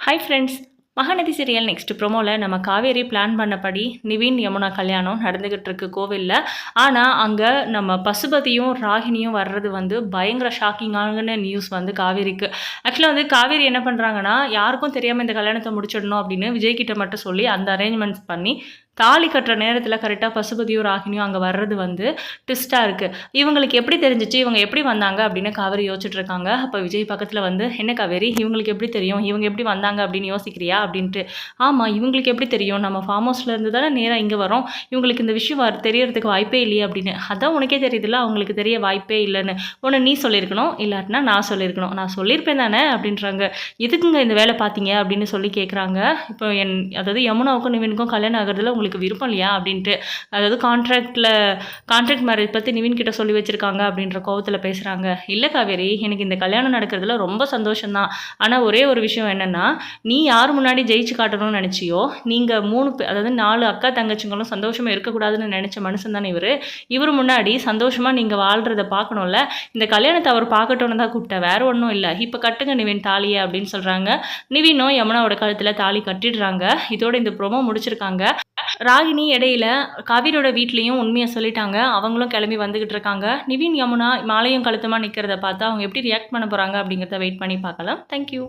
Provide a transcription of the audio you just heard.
Hi friends Mahanadi serial next ப்ரோமோவில் நம்ம Kaveri plan பண்ணபடி நிவின் யமுனா கல்யாணம் நடந்துக்கிட்டு இருக்கு கோவிலில். ஆனால் அங்கே நம்ம பசுபதியும் ராகினியும் வர்றது வந்து பயங்கர ஷாக்கிங்கான நியூஸ் வந்து காவேரிக்கு. ஆக்சுவலாக வந்து காவேரி என்ன பண்ணுறாங்கன்னா யாருக்கும் தெரியாமல் இந்த கல்யாணத்தை முடிச்சிடணும் அப்படின்னு விஜய்கிட்ட மட்டும் சொல்லி அந்த அரேஞ்ச்மெண்ட்ஸ் பண்ணி தாலி கட்டுற நேரத்தில் கரெக்டாக பசுபதியும் ராகினியும் அங்கே வர்றது வந்து ட்விஸ்ட்டாக இருக்குது இவங்களுக்கு எப்படி தெரிஞ்சிச்சு? இவங்க எப்படி வந்தாங்க? அப்படின்னு காவேரி யோசிச்சுட்டு இருக்காங்க. அப்போ விஜய் பக்கத்தில் வந்து என்ன காவேரி? இவங்களுக்கு எப்படி தெரியும்? இவங்க எப்படி வந்தாங்க? அப்படின்னு யோசிக்கிறியா? அப்படின்ட்டு. ஆமாம் இவங்களுக்கு எப்படி தெரியும்? நம்ம ஃபார்ம் ஹவுஸில் இருந்து தானே நேராக இங்கே வரோம் இவங்களுக்கு இந்த விஷயம் தெரியறதுக்கு வாய்ப்பே இல்லையே அப்படின்னு. அதான் உனக்கே தெரியுதுல்ல அவங்களுக்கு தெரிய வாய்ப்பே இல்லைன்னு. ஒன்று நீ சொல்லியிருக்கணும். இல்லாட்டினா நான் சொல்லியிருக்கணும். நான் சொல்லியிருப்பேன் தானே? அப்படின்றாங்க. எதுக்குங்க இந்த வேலை பார்த்தீங்க? அப்படின்னு சொல்லி கேட்குறாங்க இப்போ என் அதாவது யமுனாவுக்கும் நிவினுக்கும் கல்யாணம் ஆகிறதுல உங்களுக்கு விருப்பம் இல்லையா அப்படின்ட்டு. அதாவது கான்ட்ராக்டில் கான்ட்ராக்ட் மேரேஜ் பற்றி நிவின் கிட்ட சொல்லி வச்சுருக்காங்க அப்படின்ற கோபத்தில் பேசுகிறாங்க இல்லை காவேரி எனக்கு இந்த கல்யாணம் நடக்கிறதுல ரொம்ப சந்தோஷம்தான். ஆனால் ஒரே ஒரு விஷயம் என்னென்னா நீ யார் முன்னாடி ஜெயிச்சு காட்டணும்னு நினச்சியோ நீங்கள் மூணு அதாவது நாலு அக்கா தங்கச்சிங்களும் சந்தோஷமாக இருக்கக்கூடாதுன்னு நினச்ச மனுஷன் தானே இவர். இவர் முன்னாடி சந்தோஷமாக நீங்கள் வாழ்கிறத பார்க்கணும்ல. இந்த கல்யாணத்தை அவர் பார்க்கட்டும்னு தான் கூப்பிட்டேன். வேறு ஒன்றும் இல்லை. இப்போ கட்டுங்க நிவின் தாலியை அப்படின்னு சொல்கிறாங்க நிவினும் யமுனாவோட கழுத்தில் தாலி கட்டிடுறாங்க. இதோட இந்த ப்ரோமோ முடிச்சிருக்காங்க. ராகினி இடையில காவிரியோட வீட்லேயும் உண்மையை சொல்லிட்டாங்க. அவங்களும் கிளம்பி வந்துக்கிட்டு இருக்காங்க. நிவின் யமுனா மாலையும் கழுத்துமா நிற்கிறத பார்த்தா அவங்க எப்படி ரியாக்ட் பண்ண போகிறாங்க அப்படிங்கிறத வெயிட் பண்ணி பார்க்கலாம். தேங்க்யூ